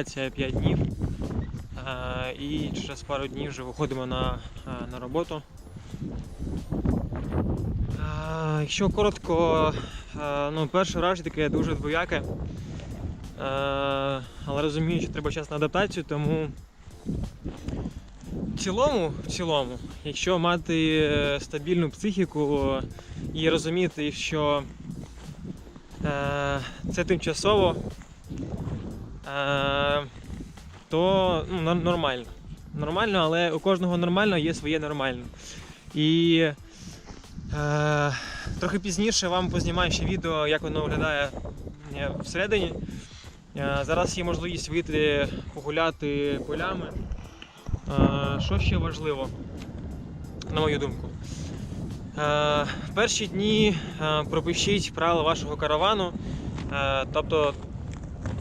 навігація 5 днів. Е, І через пару днів вже виходимо на, е, на роботу. Е, Якщо коротко, ну, перше враження таке дуже двояке. Але розумію, що треба час на адаптацію, тому в цілому, в цілому, якщо мати стабільну психіку і розуміти, що це тимчасово, то ну, нормально. Нормально, але у кожного нормально є своє нормально. І е, трохи пізніше вам познімаю ще відео, як воно виглядає е, всередині. Е, зараз є можливість вийти погуляти полями. Е, що ще важливо, на мою думку? Е, в перші дні е, пропишіть правила вашого каравану, е, тобто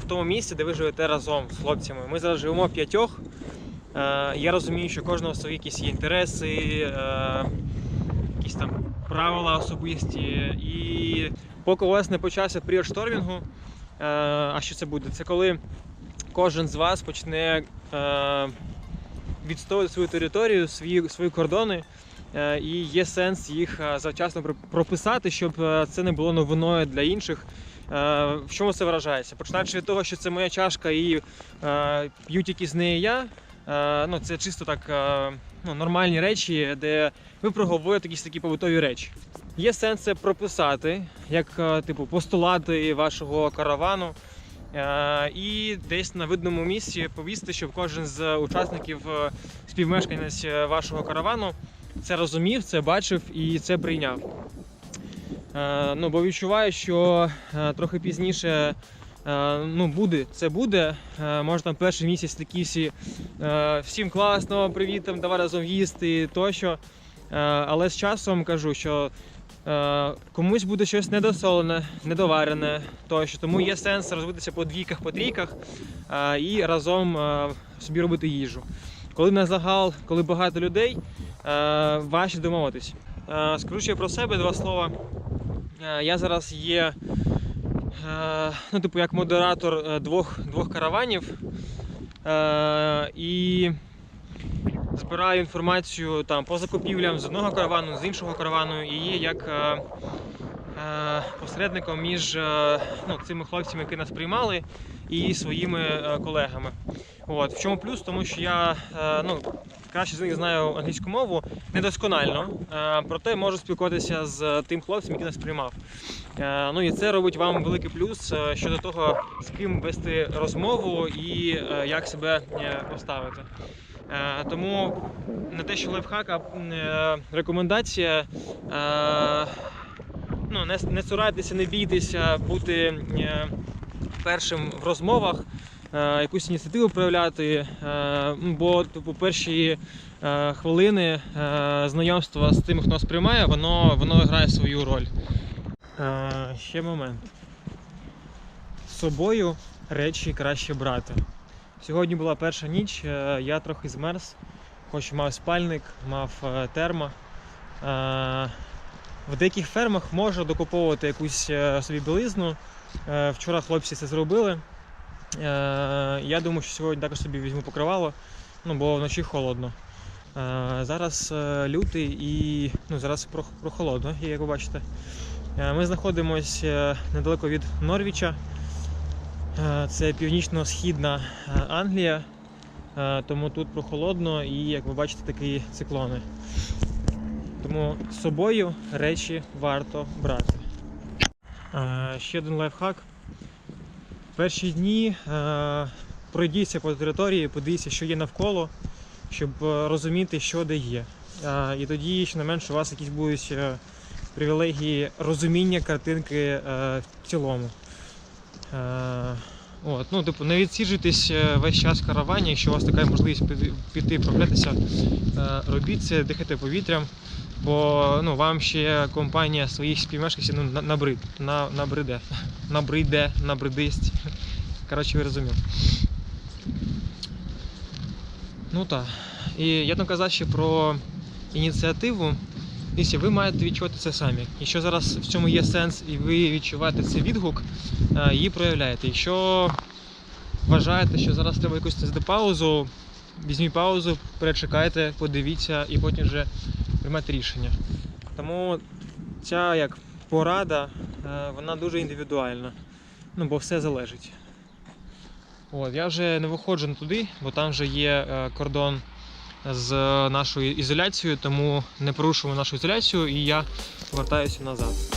тому місці, де ви живете разом з хлопцями. Ми зараз живемо п'ятьох. Е, я розумію, що кожного свої якісь є інтереси, е, якісь там правила особисті. І поки у вас не почався період штормінгу, е, а що це буде? Це коли кожен з вас почне відстоювати свою територію, свої, свої кордони. І є сенс їх завчасно прописати, щоб це не було новиною для інших. Е, В чому це виражається? Починаючи від того, що це моя чашка і е, п'ю тільки з неї я. Е, Ну, це чисто так ну, нормальні речі, де ви проговорюєте якісь такі побутові речі. Є сенс це прописати, як типу постулати вашого каравану. І десь на видному місці повісти, щоб кожен з учасників співмешканець вашого каравану це розумів, це бачив і це прийняв. Е, Ну, бо відчуваю, що е, трохи пізніше е, ну, буде, це буде. Може там перший місяць такі всі всім класно, привіт, там, давай разом їсти тощо. Але з часом кажу, що комусь буде щось недосолене, недоварене тощо. Тому є сенс розбитися по двійках, по трійках і разом собі робити їжу. Коли на загал, коли багато людей, важче домовитись. Ще про себе два слова. Е, Я зараз є е, ну, типу, як модератор е, двох, двох караванів. І збираю інформацію там, по закупівлям з одного каравану, з іншого каравану, і є як посередником між е, ну, цими хлопцями, які нас приймали, і своїми е, колегами. От. В чому плюс? Тому що я е, ну, краще з них знаю англійську мову недосконально, е, проте можу спілкуватися з тим хлопцем, який нас приймав. Е, Ну і це робить вам великий плюс е, щодо того, з ким вести розмову і е, як себе е, поставити. Е, Тому не те, що лайфхак, а е, рекомендація. Ну, не, не цурайтеся, не бійтеся бути е, першим в розмовах, е, якусь ініціативу проявляти, е, бо типу, перші хвилини знайомства з тим, хто нас приймає, воно, воно грає свою роль. Ще момент. З собою речі краще брати. Сьогодні була перша ніч, я трохи змерз, хоч мав спальник, мав термо. В деяких фермах можна докуповувати якусь е, собі білизну. Е, Вчора хлопці це зробили. Е, Я думаю, що сьогодні також собі візьму покривало, ну, бо вночі холодно. Зараз лютий і ну, зараз прохолодно, як ви бачите. Ми знаходимося недалеко від Норвіча. Це північно-східна Англія, тому тут прохолодно і, як ви бачите, такі циклони. Тому з собою речі варто брати. Е, Ще один лайфхак. Перші дні е, пройдіться по території, подивіться, що є навколо, щоб е, розуміти, що де є. І тоді, що не менше, у вас якісь будуть привілегії розуміння картинки в цілому. От, ну, типу, не відсіджуйтесь весь час в каравані, якщо у вас така можливість піти, прогулятися, робіть це, дихайте повітрям, бо ну, вам ще компанія своїх співмешканців ну, набрид, на, набриде, набриде, набридисть. Коротше, ви розуміли. Ну так. І я там казав ще про ініціативу. Дивіться, ви маєте відчувати це самі. Якщо зараз в цьому є сенс і ви відчуваєте цей відгук, е, її проявляєте. Якщо вважаєте, що зараз треба якусь паузу, візьміть паузу, перечекайте, подивіться і потім вже приймете рішення. Тому ця як порада, е, вона дуже індивідуальна. Ну, бо все залежить. От, я вже не виходжу туди, бо там вже є е, кордон з нашою ізоляцією, тому не порушуємо нашу ізоляцію і я повертаюся назад.